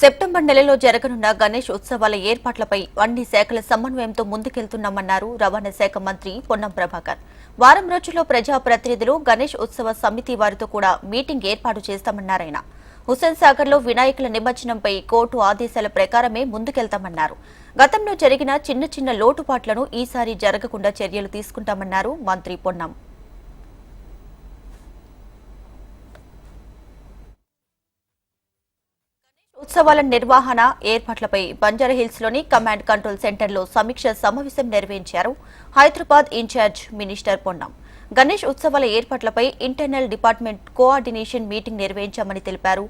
September నెలలో జరగనున్న గణేష్ ఉత్సవాల ఏర్పాట్లపై అన్ని శాఖల సమన్వయంతో ముందుకెళ్తున్నామన్నారు రవాణా శాఖ మంత్రి పొన్నం ప్రభాకర్. వారం రోజుల్లో ప్రజాప్రతినిధులు గణేష్ ఉత్సవ సమితి వారితో కూడా మీటింగ్ ఏర్పాటు చేస్తామన్నారాయన హుస్సేన్ సాగర్లో వినాయకుల నిమజ్జనంపై కోర్టు ఆదేశాల ప్రకారమే ముందుకెళ్తామన్నారు. గతంలో జరిగిన చిన్న చిన్న లోటుపాట్లను ఈసారి జరగకుండా చర్యలు తీసుకుంటామన్నారు మంత్రి పొన్నం. ఉత్సవాల నిర్వహణ ఏర్పాట్లపై బంజారాహిల్స్లోని కమాండ్ కంట్రోల్ సెంటర్లో సమీక్ష సమావేశం నిర్వహించారు Hyderabad in charge minister Ponnam. Ganesh ఉత్సవాల ఏర్పాట్లపై ఇంటర్నల్ డిపార్ట్మెంట్ కోఆర్డినేషన్ మీటింగ్ నిర్వహించామని తెలిపారు.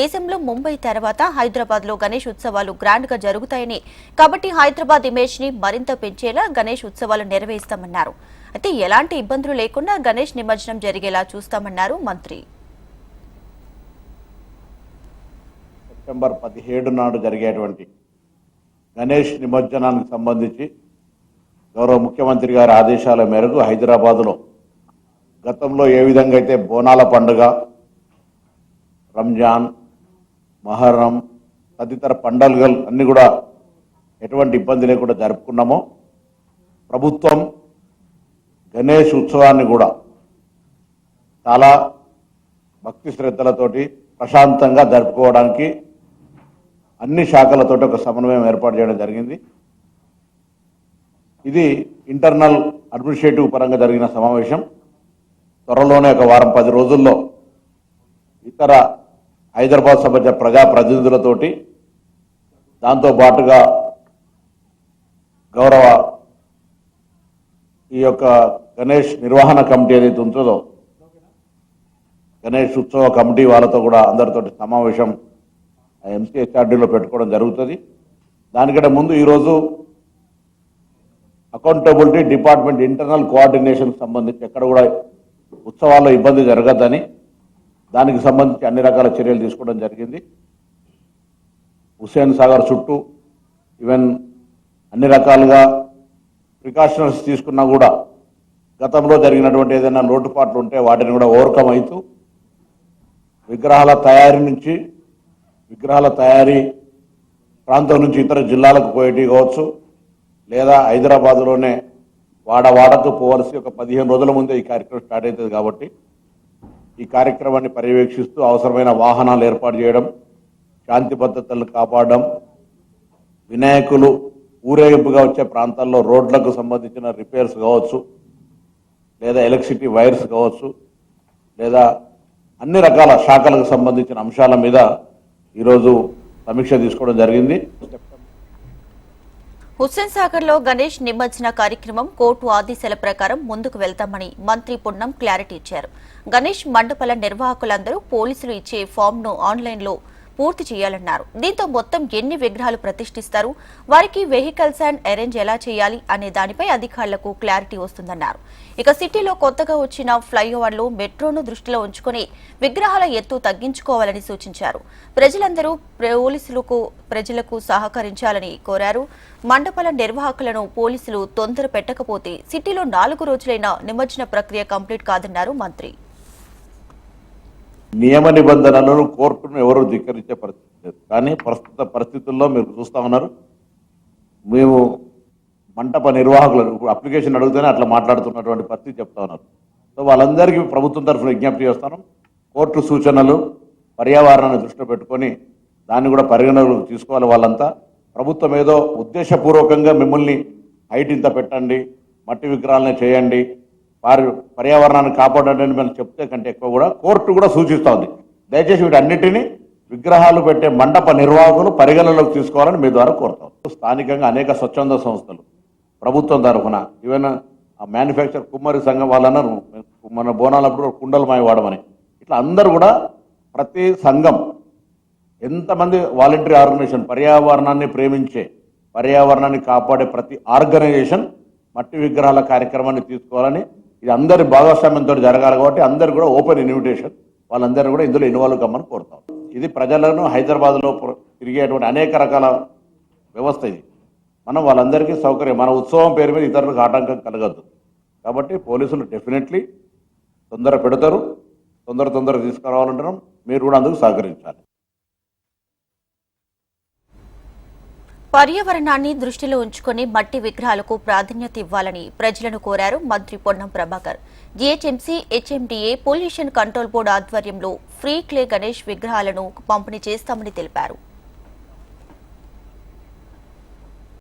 దేశంలో ముంబై తర్వాత హైదరాబాద్లో గణేష్ ఉత్సవాలు గ్రాండ్గా జరుగుతాయని కాబట్టి హైదరాబాద్ ఇమేజ్ని మరింత పెంచేలా గణేష్ ఉత్సవాలు నిర్వహిస్తామన్నారు. అయితే ఎలాంటి ఇబ్బందులు లేకుండా గణేష్ నిమజ్జనం జరిగేలా చూస్తామన్నారు మంత్రి. సెప్టెంబర్ పదిహేడు నాడు జరిగేటువంటి గణేష్ నిమజ్జనానికి సంబంధించి గౌరవ ముఖ్యమంత్రి గారి ఆదేశాల మేరకు హైదరాబాదులో గతంలో ఏ విధంగా అయితే బోనాల పండుగ రంజాన్ మహర్రం తదితర పండుగలు అన్నీ కూడా ఎటువంటి ఇబ్బంది లేకుండా జరుపుకున్నామో ప్రభుత్వం గణేష్ ఉత్సవాన్ని కూడా చాలా భక్తి శ్రద్ధలతోటి ప్రశాంతంగా జరుపుకోవడానికి అన్ని శాఖలతోటి ఒక సమన్వయం ఏర్పాటు చేయడం జరిగింది. ఇది ఇంటర్నల్ అడ్మినిస్ట్రేటివ్ పరంగా జరిగిన సమావేశం. త్వరలోనే ఒక వారం పది రోజుల్లో ఇతర హైదరాబాద్ సంబంధించిన ప్రజాప్రతినిధులతోటి దాంతో పాటుగా గౌరవ ఈ యొక్క గణేష్ నిర్వహణ కమిటీ ఏదైతే ఉంటుందో గణేష్ ఉత్సవ కమిటీ వాళ్ళతో కూడా అందరితోటి సమావేశం ఎంసీహెచ్ఆర్డీలో పెట్టుకోవడం జరుగుతుంది. దానికంటే ముందు ఈరోజు అకౌంటబిలిటీ డిపార్ట్మెంట్ ఇంటర్నల్ కోఆర్డినేషన్ సంబంధించి ఎక్కడ కూడా ఉత్సవాల్లో ఇబ్బంది జరగద్దని దానికి సంబంధించి అన్ని రకాల చర్యలు తీసుకోవడం జరిగింది. హుస్సేన్ సాగర్ చుట్టూ ఈవెన్ అన్ని రకాలుగా ప్రికాషనర్స్ తీసుకున్నా కూడా గతంలో జరిగినటువంటి ఏదైనా లోటుపాట్లు ఉంటే వాటిని కూడా ఓవర్కమ్ అవుతూ విగ్రహాల తయారీ నుంచి విగ్రహాల తయారీ ప్రాంతం నుంచి ఇతర జిల్లాలకు పోయేటి కావచ్చు లేదా హైదరాబాద్లోనే వాడ వాడకు పోవలసి ఒక పదిహేను రోజుల ముందే ఈ కార్యక్రమం స్టార్ట్ అవుతుంది కాబట్టి ఈ కార్యక్రమాన్ని పర్యవేక్షిస్తూ అవసరమైన వాహనాలు ఏర్పాటు చేయడం శాంతి భద్రతలను కాపాడడం వినాయకులు ఊరేగింపుగా వచ్చే ప్రాంతాల్లో రోడ్లకు సంబంధించిన రిపేర్స్ కావచ్చు లేదా ఎలక్ట్రిసిటీ వైర్స్ కావచ్చు లేదా అన్ని రకాల శాఖలకు సంబంధించిన అంశాల మీద ఈరోజు సమీక్ష తీసుకోవడం జరిగింది. హుస్సేన్ సాగర్లో గణేష్ నిమజ్జన కార్యక్రమం కోర్టు ఆదేశాల ప్రకారం ముందుకు వెళ్తామని మంత్రి పున్నం క్లారిటీ ఇచ్చారు. గణేష్ మండపాల నిర్వాహకులందరూ పోలీసులు ఇచ్చే ఫామ్ను ఆన్లైన్లో పూర్తి చేయాలన్నారు. దీంతో మొత్తం ఎన్ని విగ్రహాలు ప్రతిష్ఠిస్తారు? వారికి వెహికల్స్ అండ్ అరేంజ్ ఎలా చేయాలి? అనే దానిపై అధికారులకు క్లారిటీ వస్తుందన్నారు. ఇక సిటీలో కొత్తగా వచ్చిన ఫ్లైఓవర్లు మెట్రోను దృష్టిలో ఉంచుకుని విగ్రహాల ఎత్తు తగ్గించుకోవాలని సూచించారు. ప్రజలందరూ పోలీసులకు ప్రజలకు సహకరించాలని కోరారు. మండపాల నిర్వాహకులను పోలీసులు తొందర పెట్టకపోతే సిటీలో నాలుగు రోజులైన నిమజ్జన ప్రక్రియ కంప్లీట్ కాదన్నారు మంత్రి. నియమ నిబంధనలను కోర్టును ఎవరు ధిక్కరించే పరిస్థితి లేదు. కానీ ప్రస్తుత పరిస్థితుల్లో మీరు చూస్తా ఉన్నారు. మేము మంటప నిర్వాహకులను ఇప్పుడు అప్లికేషన్ అడిగితేనే అట్లా మాట్లాడుతున్నటువంటి పరిస్థితి చెప్తా ఉన్నారు. సో వాళ్ళందరికీ ప్రభుత్వం తరఫున విజ్ఞప్తి చేస్తాను. కోర్టు సూచనలు పర్యావరణాన్ని దృష్టిలో పెట్టుకొని దాన్ని కూడా పరిగణలోకి తీసుకోవాలి వాళ్ళంతా. ప్రభుత్వం ఏదో ఉద్దేశపూర్వకంగా మిమ్మల్ని హైట్ ఇంత పెట్టండి మట్టి విగ్రహాలనే చేయండి వారి పర్యావరణాన్ని కాపాడండి మనం చెప్తే కంటే ఎక్కువ కూడా కోర్టు కూడా సూచిస్తోంది దయచేసి వీటన్నిటిని విగ్రహాలు పెట్టే మండప నిర్వాహకులు పరిగణలోకి తీసుకోవాలని మీ ద్వారా కోరుతాం స్థానికంగా అనేక స్వచ్ఛంద సంస్థలు ప్రభుత్వం తరఫున ఈవెన్ ఆ మ్యానుఫ్యాక్చర్ కుమ్మరి సంఘం వాళ్ళన్నారు మన బోనాలప్పుడు కుండలు మాయ వాడమని. ఇట్లా అందరూ కూడా ప్రతి సంఘం ఎంతమంది వాలంటరీ ఆర్గనైజేషన్ పర్యావరణాన్ని ప్రేమించే పర్యావరణాన్ని కాపాడే ప్రతి ఆర్గనైజేషన్ మట్టి విగ్రహాల కార్యక్రమాన్ని తీసుకోవాలని ఇది అందరి భాగస్వామ్యంతో జరగాలి కాబట్టి అందరు కూడా ఓపెన్ ఇన్విటేషన్. వాళ్ళందరూ కూడా ఇందులో ఇన్వాల్వ్ కమ్మని కోరుతాం. ఇది ప్రజలను హైదరాబాద్లో తిరిగేటువంటి అనేక రకాల వ్యవస్థ ఇది. మనం వాళ్ళందరికీ సౌకర్యం. మన ఉత్సవం పేరు మీద ఇతరులకు ఆటంకం కలగద్దు. కాబట్టి పోలీసులు డెఫినెట్లీ తొందర పెడతారు. తొందర తొందర తీసుకురావాలంటున్నాం. మీరు కూడా అందుకు సహకరించాలి. పర్యావరణాన్ని దృష్టిలో ఉంచుకుని మట్టి విగ్రహాలకు ప్రాధాన్యత ఇవ్వాలని ప్రజలను కోరారు మంత్రి Ponnam Prabhakar. GHMC HMDA pollution control board ఆధ్వర్యంలో ఫ్రీ క్లే గణేష్ విగ్రహాలను పంపిణీ చేస్తామని తెలిపారు.